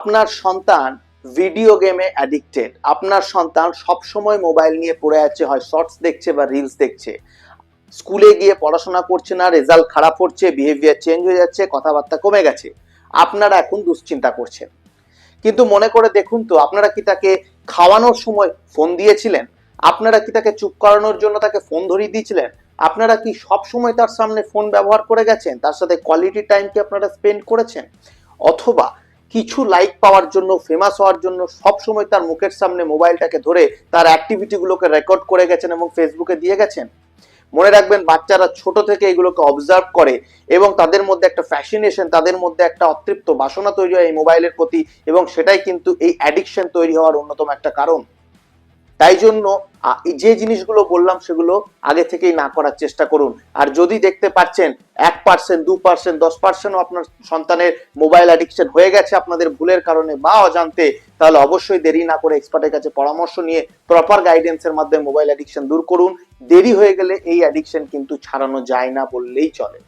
আপনার সন্তান ভিডিও গেমে অ্যাডিক্টেড আপনার সন্তান সবসময় মোবাইল নিয়ে পড়ে আছে, হয় শর্টস দেখছে বা রিলস দেখছে। স্কুলে গিয়ে পড়াশোনা করছে না রেজাল্ট খারাপ হচ্ছে বিহেভিয়ার চেঞ্জ হয়ে যাচ্ছে, কথাবার্তা কমে গেছে। আপনারা এখন দুশ্চিন্তা করছেন। কিন্তু মনে করে দেখুন তো, আপনারা কি তাকে খাওয়ানোর সময় ফোন দিয়েছিলেন? আপনারা কি তাকে চুপ করানোর জন্য তাকে ফোন ধরিয়ে দিয়েছিলেন? আপনারা কি সব সময় তার সামনে ফোন ব্যবহার করে গেছেন? তার সাথে কোয়ালিটি টাইম কি আপনারা স্পেন্ড করেছেন? অথবা কিছু লাইক পাওয়ার জন্য ফেমাস হওয়ার জন্য সব সময় তার মুখের সামনে মোবাইলটাকে ধরে তার অ্যাক্টিভিটিগুলোকে রেকর্ড করে গেছেন এবং ফেসবুকে দিয়ে গেছেন। মনে রাখবেন, বাচ্চারা ছোট থেকে এগুলোকে অবজার্ভ করে এবং তাদের মধ্যে একটা ফ্যাসিনেশন তাদের মধ্যে একটা অতৃপ্ত বাসনা তৈরি হয় এই মোবাইলের প্রতি এবং সেটাই কিন্তু এই অ্যাডিকশন তৈরি হওয়ার অন্যতম একটা কারণ। তাই জন্য যে জিনিসগুলো বললাম সেগুলো আগে থেকেই না করার চেষ্টা করুন। আর যদি দেখতে পাচ্ছেন এক পার্সেন্ট দু পার্সেন্ট দশ পার্সেন্টও আপনার সন্তানের মোবাইল অ্যাডিকশন হয়ে গেছে আপনাদের ভুলের কারণে বা অজান্তে, তাহলে অবশ্যই দেরি না করে এক্সপার্টের কাছে পরামর্শ নিয়ে প্রপার গাইডেন্সের মাধ্যমে মোবাইল অ্যাডিকশন দূর করুন। দেরি হয়ে গেলে এই অ্যাডিকশন কিন্তু ছাড়ানো যায় না বললেই চলে।